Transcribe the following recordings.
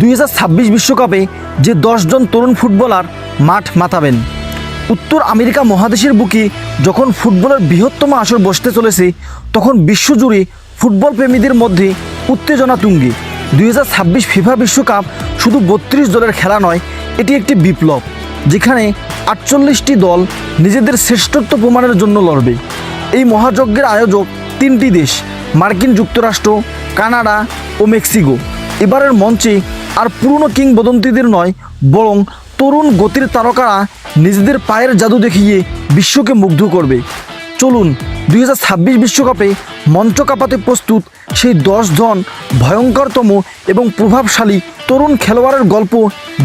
দুই বিশ্বকাপে যে দশজন তরুণ ফুটবলার মাঠ মাতাবেন। উত্তর আমেরিকা মহাদেশের বুকে যখন ফুটবলের বৃহত্তম আসর বসতে চলেছে, তখন বিশ্বজুড়ে ফুটবল প্রেমীদের মধ্যে উত্তেজনা তুঙ্গে। দুই হাজার ছাব্বিশ ফিফা বিশ্বকাপ শুধু বত্রিশ দলের খেলা নয়, এটি একটি বিপ্লব, যেখানে আটচল্লিশটি দল নিজেদের শ্রেষ্ঠত্ব প্রমাণের জন্য লড়বে। এই মহাযজ্ঞের আয়োজক তিনটি দেশ, মার্কিন যুক্তরাষ্ট্র, কানাডা ও মেক্সিকো। এবারের মঞ্চে আর পুরনো কিংবদন্তিদের নয়, বরং তরুণ গতির তারকারা নিজেদের পায়ের জাদু দেখিয়ে বিশ্বকে মুগ্ধ করবে। চলুন, দুই বিশ্বকাপে মঞ্চ কাঁপাতে প্রস্তুত সেই জন ভয়ঙ্করতম এবং প্রভাবশালী তরুণ খেলোয়াড়ের গল্প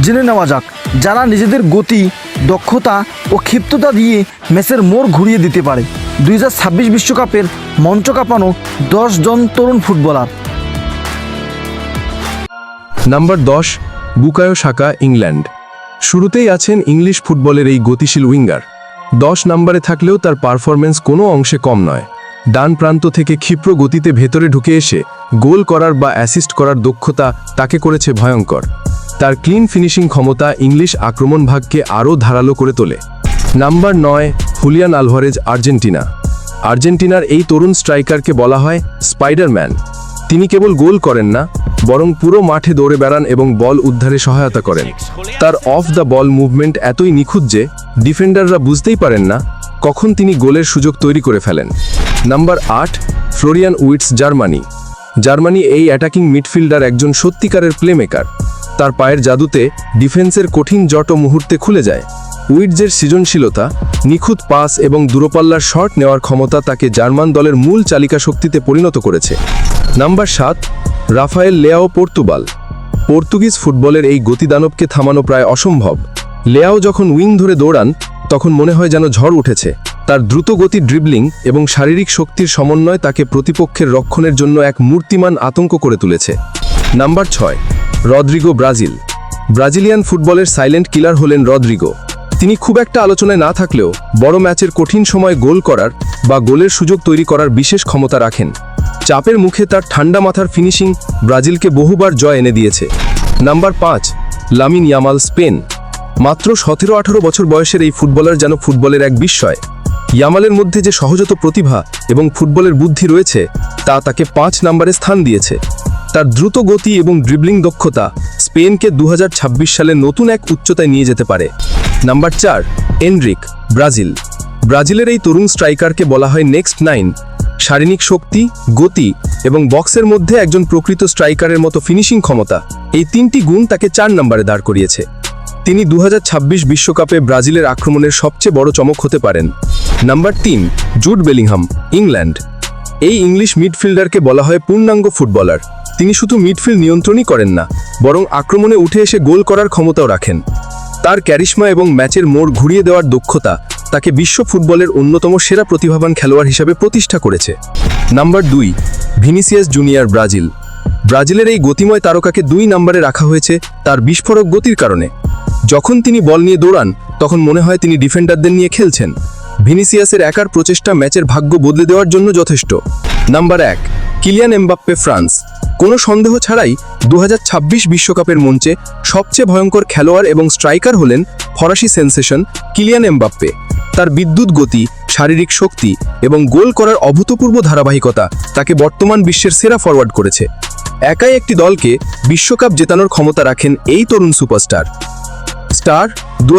জেনে নেওয়া যাক, যারা নিজেদের গতি, দক্ষতা ও ক্ষিপ্ততা দিয়ে ম্যাচের মোড় ঘুরিয়ে দিতে পারে। দুই বিশ্বকাপের মঞ্চ কাঁপানো জন তরুণ ফুটবলার নাম্বার দশ, বুকায়ো সাকা, ইংল্যান্ড। শুরুতেই আছেন ইংলিশ ফুটবলের এই গতিশীল উইঙ্গার। দশ নম্বরে থাকলেও তার পারফরমেন্স কোনো অংশে কম নয়। ডান প্রান্ত থেকে ক্ষিপ্র গতিতে ভেতরে ঢুকে এসে গোল করার বা অ্যাসিস্ট করার দক্ষতা তাকে করেছে ভয়ঙ্কর। তার ক্লিন ফিনিশিং ক্ষমতা ইংলিশ আক্রমণ ভাগকে আরও ধারালো করে তোলে। নাম্বার নয়, হুলিয়ান আলভারেজ, আর্জেন্টিনা। আর্জেন্টিনার এই তরুণ স্ট্রাইকারকে বলা হয় স্পাইডারম্যান। তিনি কেবল গোল করেন না, বরং পুরো মাঠে দৌড়ে বেড়ান এবং বল উদ্ধারে সহায়তা করেন। তার অফ দ্য বল মুভমেন্ট এতই নিখুঁত যে, ডিফেন্ডাররা বুঝতেই পারেন না কখন তিনি গোলের সুযোগ তৈরি করে ফেলেন। নাম্বার আট, ফ্লোরিয়ান উইটস, জার্মানি। জার্মানি এই অ্যাটাকিং মিডফিল্ডার একজন সত্যিকারের প্লেমেকার তার পায়ের জাদুতে ডিফেন্সের কঠিন জট মুহূর্তে খুলে যায়। উইটজের সৃজনশীলতা, নিখুঁত পাস এবং দূরপাল্লার শট নেওয়ার ক্ষমতা তাকে জার্মান দলের মূল চালিকা শক্তিতে পরিণত করেছে। নাম্বার সাত, রাফায়েল লেয়াও পর্তুবাল পর্তুগিজ ফুটবলের এই গতিদানবকে থামানো প্রায় অসম্ভব। লেয়াও যখন উইং ধরে দৌড়ান, তখন মনে হয় যেন ঝড় উঠেছে। তার দ্রুত গতি ড্রিবলিং এবং শারীরিক শক্তির সমন্বয় তাকে প্রতিপক্ষের রক্ষণের জন্য এক মূর্তিমান আতঙ্ক করে তুলেছে। নাম্বার ছয়, রদ্রিগো ব্রাজিল। ব্রাজিলিয়ান ফুটবলের সাইলেন্ট কিলার হলেন রদ্রিগো। তিনি খুব একটা আলোচনায় না থাকলেও বড় ম্যাচের কঠিন সময় গোল করার বা গোলের সুযোগ তৈরি করার বিশেষ ক্ষমতা রাখেন। চাপের মুখে তার ঠান্ডা মাথার ফিনিশিং ব্রাজিলকে বহুবার জয় এনে দিয়েছে। নাম্বার পাঁচ, লামিন ইয়ামাল, স্পেন। মাত্র সতেরো আঠারো বছর বয়সের এই ফুটবলার যেন ফুটবলের এক বিস্ময়। ইয়ামালের মধ্যে যে সহজত প্রতিভা এবং ফুটবলের বুদ্ধি রয়েছে, তা তাকে পাঁচ নম্বরে স্থান দিয়েছে। তার দ্রুত গতি এবং ড্রিবলিং দক্ষতা স্পেনকে দু হাজার ছাব্বিশ সালে নতুন এক উচ্চতায় নিয়ে যেতে পারে। নাম্বার চার, এনরিক, ব্রাজিল। ব্রাজিলের এই তরুণ স্ট্রাইকারকে বলা হয় নেক্সট নাইন শারীরিক শক্তি, গতি এবং বক্সের মধ্যে একজন প্রকৃত স্ট্রাইকারের মতো ফিনিশিং ক্ষমতা। এই তিনটি গুণ তাকে চার নম্বরে দাঁড় করিয়েছে। তিনি দু বিশ্বকাপে ব্রাজিলের আক্রমণের সবচেয়ে বড় চমক হতে পারেন। নাম্বার তিন জুট বেলিংহাম, ইংল্যান্ড। এই ইংলিশ মিডফিল্ডারকে বলা হয় পূর্ণাঙ্গ ফুটবলার। তিনি শুধু মিডফিল্ড নিয়ন্ত্রণই করেন না, বরং আক্রমণে উঠে এসে গোল করার ক্ষমতাও রাখেন। তার ক্যারিশমা এবং ম্যাচের মোড় ঘুরিয়ে দেওয়ার দক্ষতা তাকে বিশ্ব ফুটবলের অন্যতম সেরা প্রতিভাবান খেলোয়াড় হিসাবে প্রতিষ্ঠা করেছে। নাম্বার দুই, ভিনিসিয়াস জুনিয়র ব্রাজিল। ব্রাজিলের এই গতিময় তারকাকে দুই নম্বরে রাখা হয়েছে তার বিস্ফোরক গতির কারণে। যখন তিনি বল নিয়ে দৌড়ান, তখন মনে হয় তিনি ডিফেন্ডারদের নিয়ে খেলছেন। ভিনিসিয়াসের একার প্রচেষ্টা ম্যাচের ভাগ্য বদলে দেওয়ার জন্য যথেষ্ট। নাম্বার এক, কিলিয়ান এমবাপ্পে ফ্রান্স। কোনো সন্দেহ ছাড়াই দু বিশ্বকাপের মঞ্চে সবচেয়ে ভয়ঙ্কর খেলোয়াড় এবং স্ট্রাইকার হলেন ফরাসি সেন্সেশন কিলিয়ান এমবাপ্পে। তার বিদ্যুৎ গতি, শারীরিক শক্তি এবং গোল করার অভূতপূর্ব ধারাবাহিকতা তাকে বর্তমান বিশ্বের সেরা ফরওয়ার্ড করেছে। একাই একটি দলকে বিশ্বকাপ জেতানোর ক্ষমতা রাখেন এই তরুণ সুপারস্টার। স্টার দু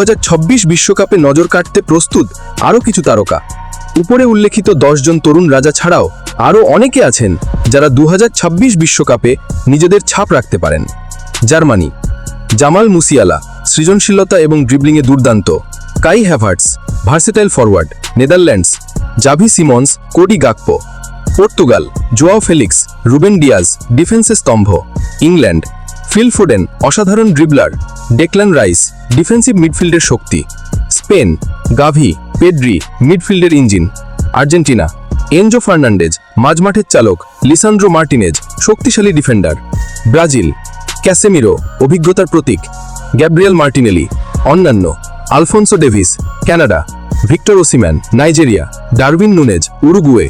বিশ্বকাপে নজর কাটতে প্রস্তুত আরও কিছু তারকা। উপরে উল্লেখিত জন তরুণ রাজা ছাড়াও আরও অনেকে আছেন যারা দু বিশ্বকাপে নিজেদের ছাপ রাখতে পারেন। জার্মানি, জামাল মুসিয়ালা সৃজনশীলতা এবং ড্রিবলিংয়ে দুর্দান্ত। Kai Havertz, versatile forward, Netherlands, Xavi Simons, Cody Gakpo, Portugal, João Felix, Ruben Dias, ডিফেন্সের স্তম্ভ, ইংল্যান্ড, ফিল ফোডেন, অসাধারণ ড্রিবলার, ডেকলান রাইস, ডিফেন্সিভ মিডফিল্ডের শক্তি, স্পেন, গাভি, পেড্রি, মিডফিল্ডের ইঞ্জিন, আর্জেন্টিনা, এনজো ফার্নান্ডেজ, মাঝমাঠের চালক লিসান্ড্রো মার্টিনেজ, শক্তিশালী ডিফেন্ডার, ব্রাজিল, ক্যাসেমিরো, অভিজ্ঞতার প্রতীক, গ্যাব্রিয়েল মার্টিনেলি, অন্যান্য। Alphonso Davies, Canada, Victor Osimhen, Nigeria, Darwin Nunez, Uruguay.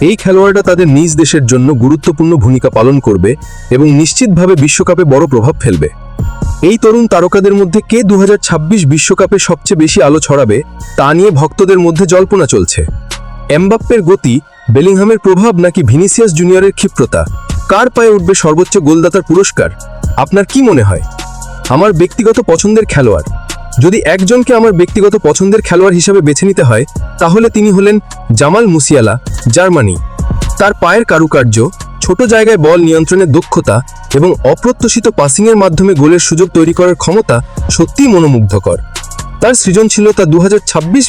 এই খেলোয়াড়রা তাদের নিজ দেশের জন্য গুরুত্বপূর্ণ ভূমিকা পালন করবে এবং নিশ্চিতভাবে বিশ্বকাপে বড় প্রভাব ফেলবে। এই তরুণ তারকাদের মধ্যে কে দু বিশ্বকাপে সবচেয়ে বেশি আলো ছড়াবে, তা নিয়ে ভক্তদের মধ্যে জল্পনা চলছে। এমবাপ্পের গতি, বেলিংহামের প্রভাব নাকি ভিনিসিয়াস জুনিয়রের ক্ষিপ্রতা? কার পায়ে উঠবে সর্বোচ্চ গোলদাতার পুরস্কার? আপনার কি মনে হয়? আমার ব্যক্তিগত পছন্দের খেলোয়াড়। যদি একজনকে আমার ব্যক্তিগত পছন্দের খেলোয়াড় হিসাবে বেছে নিতে হয়, তাহলে তিনি হলেন জামাল মুসিয়ালা, জার্মানি। তার পায়ের কারুকার্য, ছোট জায়গায় বল নিয়ন্ত্রণের দক্ষতা এবং অপ্রত্যাশিত পাসিংয়ের মাধ্যমে গোলের সুযোগ তৈরি করার ক্ষমতা সত্যিই মনোমুগ্ধকর। তার সৃজনশীলতা দু হাজার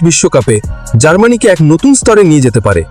বিশ্বকাপে জার্মানিকে এক নতুন স্তরে নিয়ে যেতে পারে।